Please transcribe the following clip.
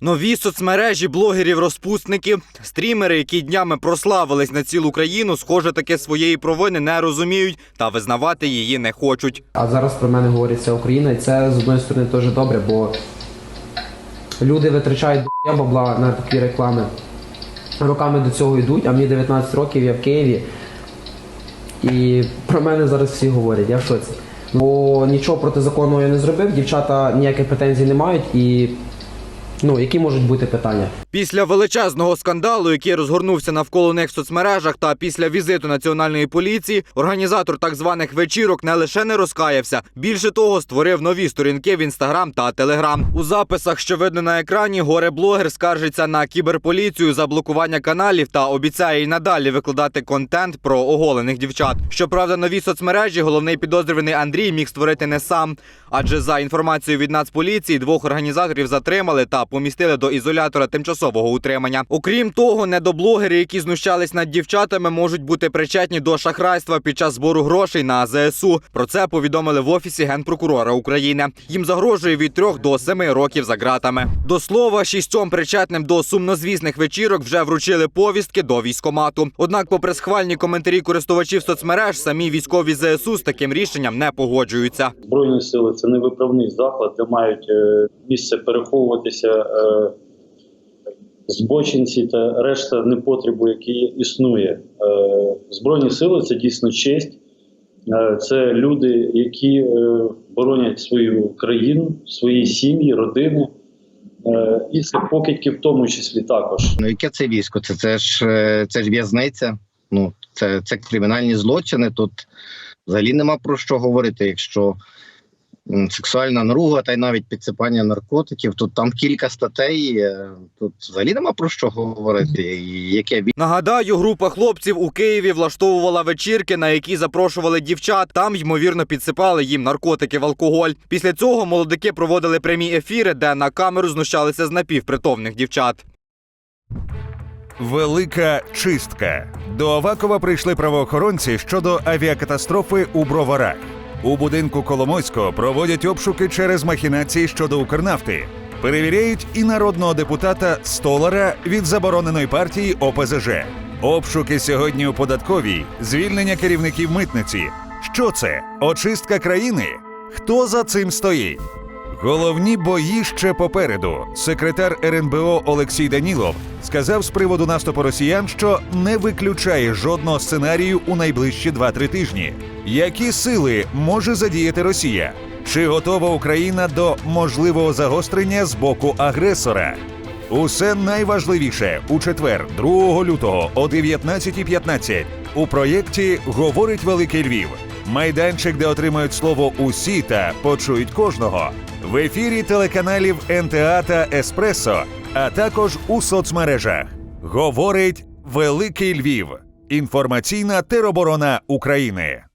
Нові соцмережі блогерів-розпускників, стрімери, які днями прославились на цілу країну, схоже, таки своєї провини не розуміють та визнавати її не хочуть. А зараз про мене говорить вся Україна, і це з одної сторони теж добре, бо люди витрачають бабла на такі реклами. Роками до цього йдуть, а мені 19 років, я в Києві. І про мене зараз всі говорять, я в шоці. Бо нічого протизаконного я не зробив, дівчата ніяких претензій не мають і ну, які можуть бути питання. Після величезного скандалу, який розгорнувся навколо них в соцмережах, та після візиту національної поліції, організатор так званих вечірок не лише не розкаявся, більше того, створив нові сторінки в інстаграм та телеграм. У записах, що видно на екрані, горе-блогер скаржиться на кіберполіцію за блокування каналів та обіцяє й надалі викладати контент про оголених дівчат. Щоправда, нові соцмережі головний підозрюваний Андрій міг створити не сам, адже за інформацією від Нацполіції двох організаторів затримали та помістили до ізолятора тимчасового утримання. Окрім того, недоблогери, які знущались над дівчатами, можуть бути причетні до шахрайства під час збору грошей на ЗСУ. Про це повідомили в офісі генпрокурора України. Їм загрожує від трьох до семи років за ґратами. До слова, шістьом причетним до сумнозвісних вечірок вже вручили повістки до військомату. Однак, попри схвальні коментарі користувачів соцмереж, самі військові ЗСУ з таким рішенням не погоджуються. Збройні сили це не виправний заклад, де мають е, місце переховуватися збочинці та решта непотребу, який існує. Е, Збройні сили це дійсно честь. Е, Це люди, які е, боронять свою країну, свої сім'ї, родини. Е, І це покидьки в тому числі також. Ну яке це військо? Це, це ж е, це ж в'язниця. Ну це, це кримінальні злочини. Тут взагалі нема про що говорити. Якщо сексуальна наруга та й навіть підсипання наркотиків, тут там кілька статей. е, Тут взагалі нема про що говорити. І яке Нагадаю, група хлопців у Києві влаштовувала вечірки, на які запрошували дівчат. Там ймовірно підсипали їм наркотики в алкоголь. Після цього молодики проводили прямі ефіри, де на камеру знущалися з напівпритомних дівчат. Велика чистка. До Авакова прийшли правоохоронці щодо авіакатастрофи у Броварах. У будинку Коломойського проводять обшуки через махінації щодо Укрнафти. Перевіряють і народного депутата Столара від забороненої партії ОПЗЖ. Обшуки сьогодні у податковій, звільнення керівників митниці. Що це? Очистка країни? Хто за цим стоїть? Головні бої ще попереду. Секретар РНБО Олексій Данілов сказав з приводу наступу росіян, що не виключає жодного сценарію у найближчі 2-3 тижні. Які сили може задіяти Росія? Чи готова Україна до можливого загострення з боку агресора? Усе найважливіше у четвер, 2 лютого о 19.15 у проєкті Говорить Великий Львів. Майданчик, де отримають слово усі та почують кожного. В ефірі телеканалів НТА та Еспресо, а також у соцмережах. Говорить Великий Львів. Інформаційна тероборона України.